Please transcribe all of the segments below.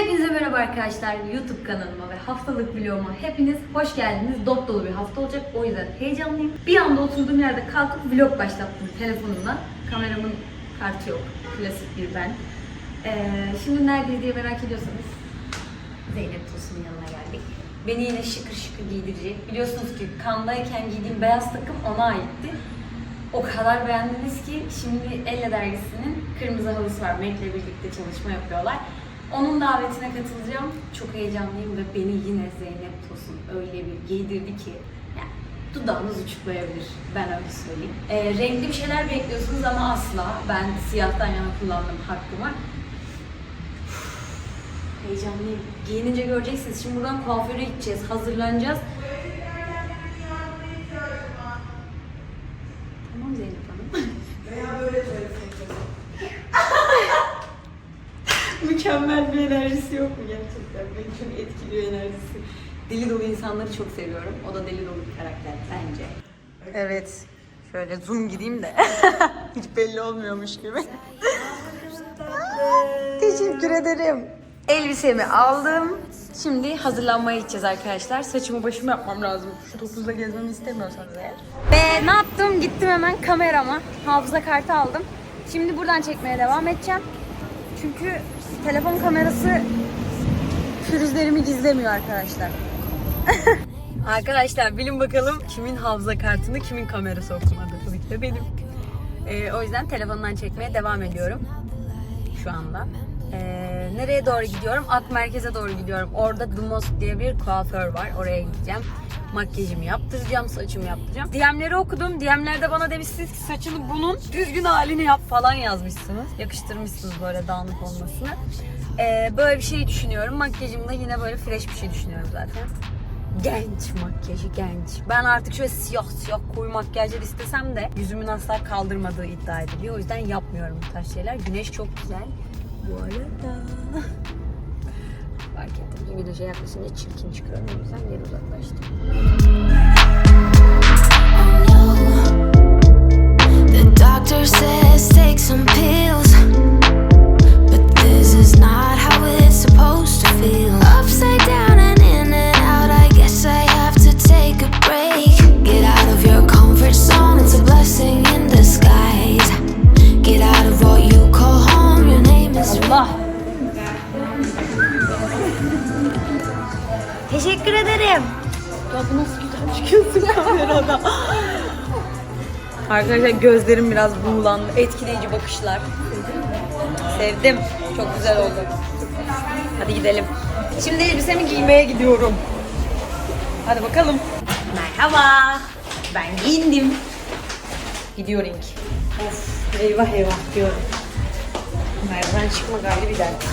Hepinize merhaba arkadaşlar. YouTube kanalıma ve haftalık vloguma hepiniz hoş geldiniz. Dop dolu bir hafta olacak. O yüzden heyecanlıyım. Bir anda oturduğum yerde kalkıp vlog başlattım telefonumdan. Kameramın kartı yok. Klasik bir ben. Ee, şimdi nerede diye merak ediyorsanız Zeynep Tosun'un yanına geldik. Beni yine şıkır şıkır giydirecek. Biliyorsunuz ki kandayken giydiğim beyaz takım ona aitti. O kadar beğendiniz ki şimdi Elle Dergisi'nin kırmızı halısı var. Mac'le birlikte çalışma yapıyorlar. Onun davetine katılacağım. Çok heyecanlıyım ve beni yine Zeynep Tosun öyle bir giydirdi ki yani dudağınız uçuklayabilir. Ben öyle söyleyeyim. Ee, renkli bir şeyler bekliyorsunuz ama asla. Ben siyahtan yana kullandım hakkımı. Heyecanlıyım. Giyinince göreceksiniz. Şimdi buradan kuaföre gideceğiz. Hazırlanacağız. Tamam Zeynep Hanım. Mükemmel bir enerjisi yok mu gerçekten? Beni çok etkiliyor enerjisi. Deli dolu insanları çok seviyorum. O da deli dolu bir karakter bence. Evet. Şöyle zoom gideyim de. Hiç belli olmuyormuş gibi. Teşekkür ederim. Elbisemi aldım. Şimdi hazırlanmaya gideceğiz arkadaşlar. Saçımı başımı yapmam lazım. Şu topuzla gezmemi istemiyorsanız eğer. Ve ne yaptım? Gittim hemen kamerama. Hafıza kartı aldım. Şimdi buradan çekmeye devam edeceğim. Çünkü telefon kamerası pürüzlerimi gizlemiyor arkadaşlar. arkadaşlar bilin bakalım kimin hafıza kartını kimin kamerası okumadı. Tabii ki de benim. Ee, o yüzden telefondan çekmeye devam ediyorum şu anda. Ee, nereye doğru gidiyorum? Ak Merkez'e doğru gidiyorum. Orada Mosque diye bir kuaför var. Oraya gideceğim. Makyajımı yaptıracağım, saçımı yaptıracağım. DM'leri okudum. DM'lerde bana demişsiniz ki saçını bunun düzgün halini yap falan yazmışsınız. Yakıştırmışsınız böyle dağınık olmasını. Ee, böyle bir şey düşünüyorum. Makyajımda yine böyle fresh bir şey düşünüyorum zaten. Genç makyajı genç. Ben artık şöyle siyah siyah koyu makyajlar istesem de yüzümün asla kaldırmadığı iddia ediliyor. O yüzden yapmıyorum bu tarz şeyler. Güneş çok güzel. Bu arada. Güneşe yaklaşınca çirkin çıkıyorum. O yüzden geri uzaklaştım. Ya bu nasıl güzel çıkıyorsun kamerada. Arkadaşlar gözlerim biraz buğulandı. Etkileyici bakışlar. Sevdim. Çok güzel oldu. Hadi gidelim. Şimdi elbisemi giymeye gidiyorum. Hadi bakalım. Merhaba. Ben giyindim. Gidiyorum. Of eyvah eyvah diyorum. Merdiven çıkma gayri bir dert.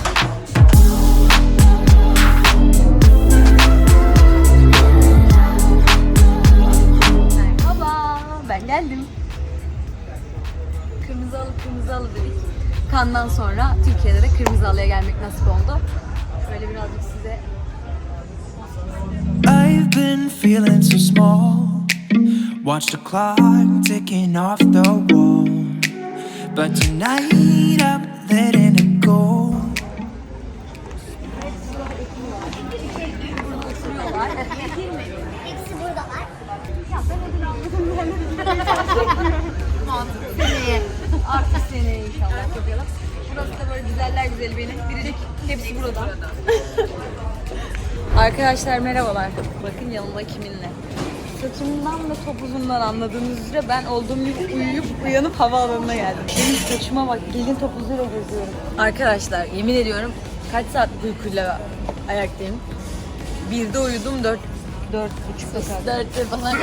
Geldim. Kırmızı halı, kırmızı halı dedik. Kandan sonra Türkiye'de de kırmızı halıya gelmek nasip oldu. Şöyle birazcık size I've been feeling so small. Watch the clock ticking off the wall. But tonight I'm letting it go. Seneye, artık seneye inşallah yapalım. Burası da böyle güzeller güzeli benim. Biricik hepsi burada. Arkadaşlar merhabalar. Bakın yanımda kiminle. Saçımdan ve topuzumdan anladığınız üzere ben olduğum gibi uyuyup uyanıp havaalanına geldim. Benim saçıma bak gelin topuzuyla geziyorum. Arkadaşlar yemin ediyorum kaç saat uykuyla ayaktayım. Birde uyudum dört, dört buçukta kalktım. Dörtte falan.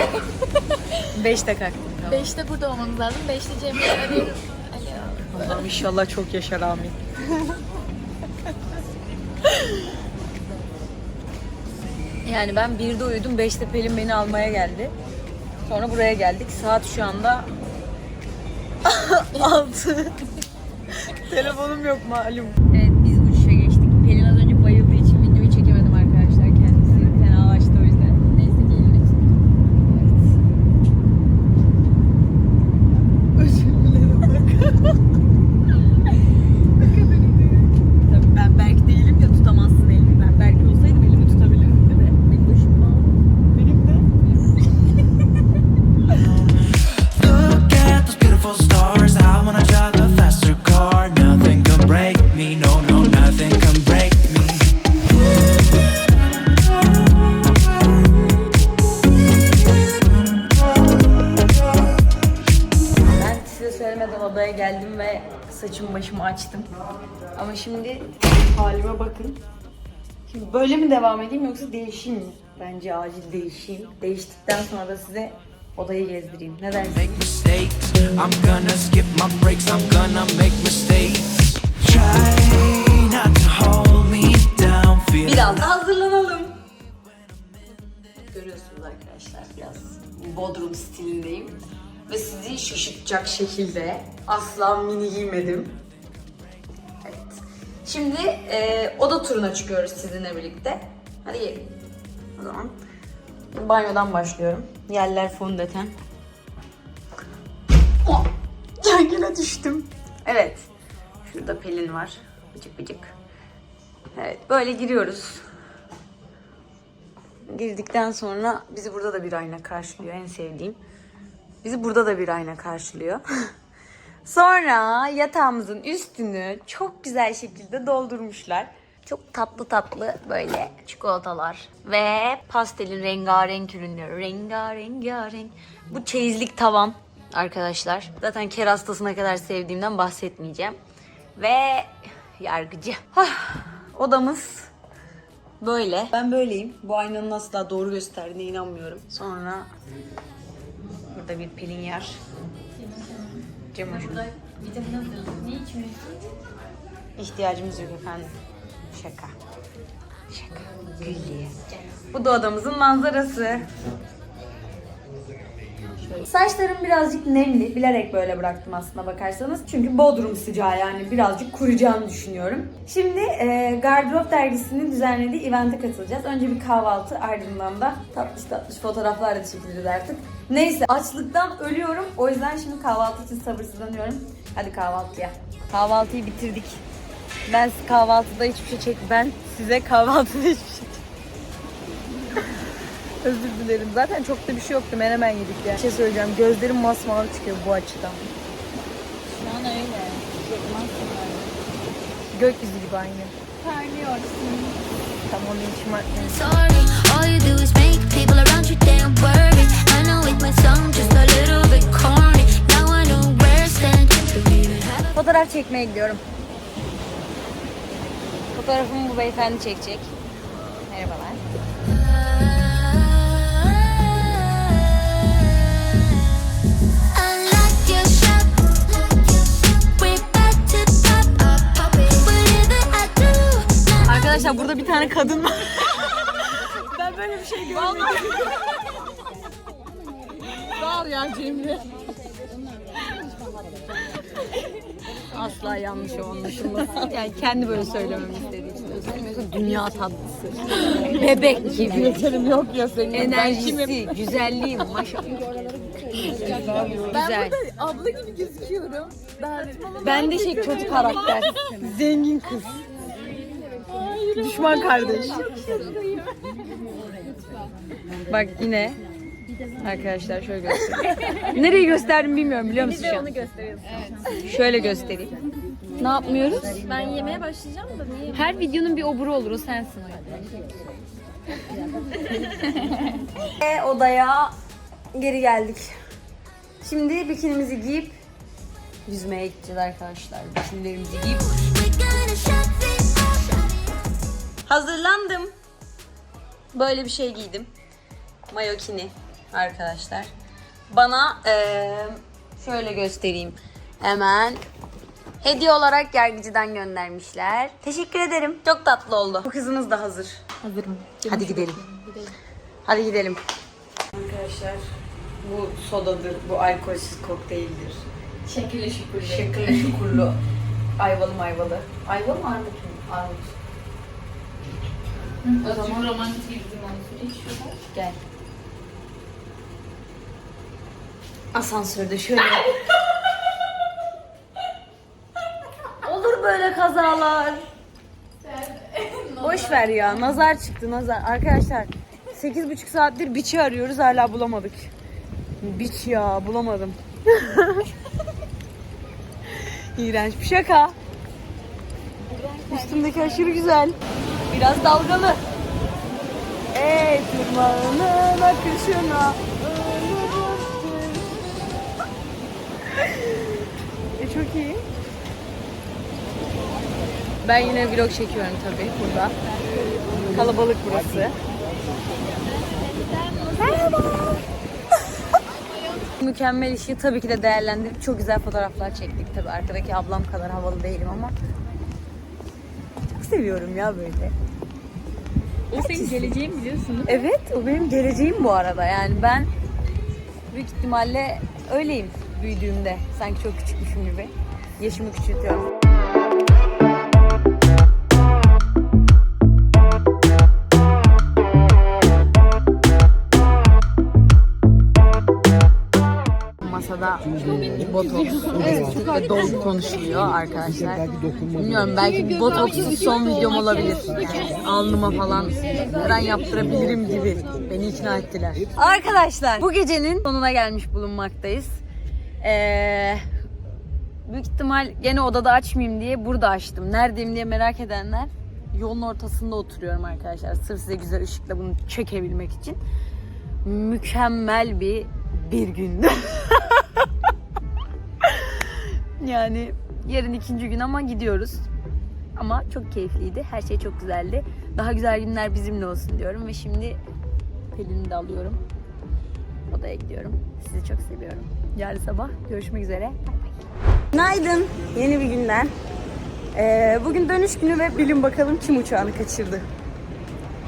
Beşte kalktım. Beşte burada olmamız lazım. Beşte Cemre'yi arıyoruz. Alo. Allah'ım inşallah çok yaşar amin. yani ben 1'de uyudum, 5'te Pelin beni almaya geldi. Sonra buraya geldik. Saat şu anda 6. Telefonum yok malum. Geldim ve saçımı başımı açtım. Ama şimdi halime bakın. Şimdi böyle mi devam edeyim yoksa değişeyim mi? Bence acil değişeyim. Değiştikten sonra da size odayı gezdireyim. Ne dersiniz? Biraz da hazırlanalım. Görüyorsunuz arkadaşlar biraz Bodrum stilindeyim. Ve sizi şaşırtacak şekilde asla mini giymedim. Evet. Şimdi e, oda turuna çıkıyoruz sizinle birlikte. Hadi gelin. O zaman banyodan başlıyorum. Yerler fondöten. Oh! Düştüm. Evet. Şurada Pelin var. Bıcık bıcık. Evet böyle giriyoruz. Girdikten sonra bizi burada da bir ayna karşılıyor en sevdiğim. Bizi burada da bir ayna karşılıyor. sonra yatağımızın üstünü çok güzel şekilde doldurmuşlar. Çok tatlı tatlı böyle çikolatalar ve pastelin rengarenk ürünleri. Rengarenk renk. Bu çeyizlik tavan arkadaşlar. Zaten ker hastasına kadar sevdiğimden bahsetmeyeceğim. Ve yargıcı. Odamız böyle. Ben böyleyim. Bu aynanın asla doğru gösterdiğine inanmıyorum. Sonra burada bir pilin yer. Cam ucu. Vitamin alıyorsun. Niye içmiyorsun? İhtiyacımız yok efendim. Şaka. Şaka. Gülliye. Bu da odamızın manzarası. Saçlarım birazcık nemli. Bilerek böyle bıraktım aslında bakarsanız. Çünkü Bodrum sıcağı yani birazcık kuracağını düşünüyorum. Şimdi e, Gardırop dergisinin düzenlediği evente katılacağız. Önce bir kahvaltı ardından da tatlış tatlış fotoğraflar da çekiliriz artık. Neyse açlıktan ölüyorum. O yüzden şimdi kahvaltı için sabırsızlanıyorum. Hadi kahvaltıya. Kahvaltıyı bitirdik. Ben kahvaltıda hiçbir şey çek ben size kahvaltıda hiçbir şey Özür dilerim. Zaten çok da bir şey yoktu. Menemen yedik ya. Bir şey söyleyeceğim. Gözlerim masmavi çıkıyor bu açıdan. Şu an öyle. Gökyüzü gibi aynı. Parlıyorsun. Tamam artmıyor. Sorry, all you do is make people around you damn worried. I know it might sound just a little bit corny. Now I know where stand. Don't even have a Fotoğraf çekmeye gidiyorum. Fotoğrafımı bu beyefendi çekecek. Burada bir tane kadın var. Var ya Cemre. Asla yanlış anlaşılmasın. Yani kendi böyle söylememi istediği için özellikle dünya tatlısı. Bebek gibi. Yeterim yok ya senin. Enerjisi, güzelliği, maşallah. Güzel. abla gibi gözüküyorum. Ben, Ben de şey kötü karakter. Zengin kız. Düşman kardeş. Bak yine arkadaşlar şöyle göstereyim. Nereyi gösterdim bilmiyorum biliyor musun şu an? gösteriyorsun. Şöyle göstereyim. Ne yapmıyoruz? Ben yemeye başlayacağım da niye? Her videonun bir oburu olur o sensin o. Ve odaya geri geldik. Şimdi bikinimizi giyip yüzmeye gideceğiz arkadaşlar. Bikinilerimizi giyip we're gonna shut this up. Hazırlandım. Böyle bir şey giydim. Mayokini arkadaşlar. Bana eee, şöyle göstereyim. Hemen hediye olarak yargıcıdan göndermişler. Teşekkür ederim. Çok tatlı oldu. Bu kızınız da hazır. Hazırım. Hadi gidelim. Hadi gidelim. Arkadaşlar bu sodadır, bu alkolsüz kokteyldir. Şekilli şükürlü. Şıkırlı şukurlu. Ayvalı mayvalı. Ayvalı mı armut mu? Armut. O zaman romantik bir bizim onu İç şurada. Gel. Asansörde şöyle. Olur böyle kazalar. Boş ver ya. Nazar çıktı nazar. Arkadaşlar 8,5 saattir biçi arıyoruz hala bulamadık. Biç ya bulamadım. İğrenç bir şaka. Üstümdeki aşırı güzel. Biraz dalgalı. Ey tırmanın akışına ölürüz. çok iyi. Ben yine vlog çekiyorum tabii burada. Kalabalık burası. Mükemmel işi tabii ki de değerlendirip çok güzel fotoğraflar çektik tabii. Arkadaki ablam kadar havalı değilim ama çok seviyorum ya böyle. O senin geleceğin biliyorsun. Evet, o benim geleceğim bu arada. Yani ben büyük ihtimalle öyleyim büyüdüğümde. Sanki çok küçükmüşüm gibi. Yaşımı küçültüyorum. Masada botoks ve dolgu konuşuluyor arkadaşlar. Bilmiyorum belki botoksuz son videom olabilir. Yani alnıma falan ben yaptırabilirim gibi. Beni ikna ettiler. Arkadaşlar bu gecenin sonuna gelmiş bulunmaktayız. Ee, büyük ihtimal gene odada açmayayım diye burada açtım. Neredeyim diye merak edenler yolun ortasında oturuyorum arkadaşlar. Sırf size güzel ışıkla bunu çekebilmek için. Mükemmel bir bir gündü. yani yarın ikinci gün ama gidiyoruz. Ama çok keyifliydi. Her şey çok güzeldi. Daha güzel günler bizimle olsun diyorum ve şimdi Pelin'i de alıyorum. Odaya gidiyorum. Sizi çok seviyorum. Yarın sabah görüşmek üzere. Bay bay. Günaydın. Yeni bir günden. Ee, bugün dönüş günü ve bilin bakalım kim uçağını kaçırdı.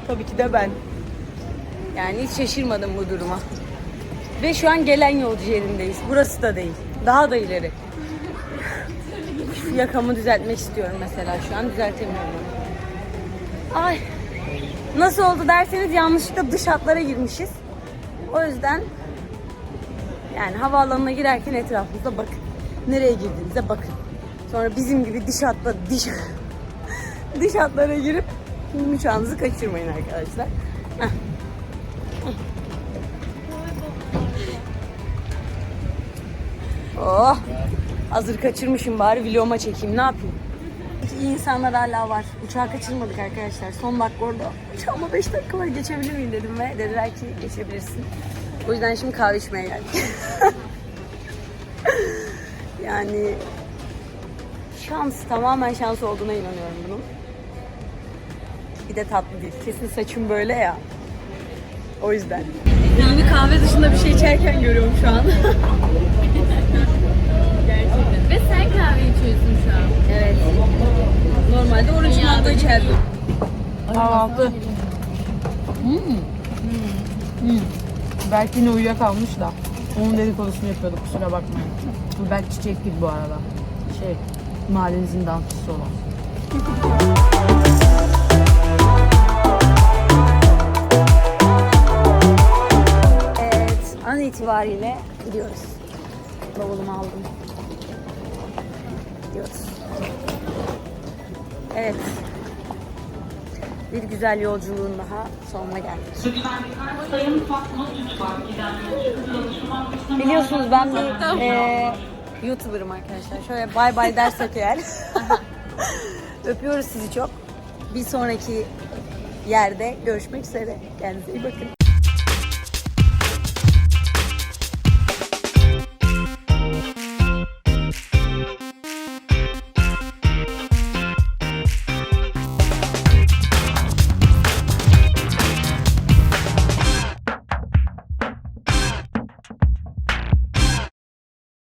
Tabii ki de ben. Yani hiç şaşırmadım bu duruma. Ve şu an gelen yolcu yerindeyiz. Burası da değil. Daha da ileri. Yakamı düzeltmek istiyorum mesela şu an. Düzeltemiyorum. Ay. Nasıl oldu derseniz yanlışlıkla dış hatlara girmişiz. O yüzden yani havaalanına girerken etrafınıza bakın. Nereye girdiğinize bakın. Sonra bizim gibi dış hatla diş dış hatlara girip uçağınızı kaçırmayın arkadaşlar. Heh. Oh! Hazır kaçırmışım bari vloguma çekeyim ne yapayım? İyi insanlar hala var. Uçağı kaçırmadık arkadaşlar. Son dakika orada. Uçağıma 5 dakika var geçebilir miyim dedim ve dediler ki geçebilirsin. O yüzden şimdi kahve içmeye geldik. yani şans tamamen şans olduğuna inanıyorum bunun. Bir de tatlı değil. Kesin saçım böyle ya. O yüzden. Filmi kahve dışında bir şey içerken görüyorum şu an. Ve sen kahve içiyorsun şu an. Evet. Normalde mango içerdim. Kahvaltı. Hmm. Hmm. Belki yine uyuyakalmış da. Onun dedikodusunu yapıyorduk kusura bakmayın. Bu Berk Çiçek gibi bu arada. Şey, mahallenizin dansçısı olan. İtibariyle gidiyoruz. Bavulumu aldım. Gidiyoruz. Evet. Bir güzel yolculuğun daha sonuna geldik. Biliyorsunuz ben bir eee YouTuber'ım arkadaşlar. Şöyle bay bay dersek eğer. Öpüyoruz sizi çok. Bir sonraki yerde görüşmek üzere. Kendinize iyi bakın.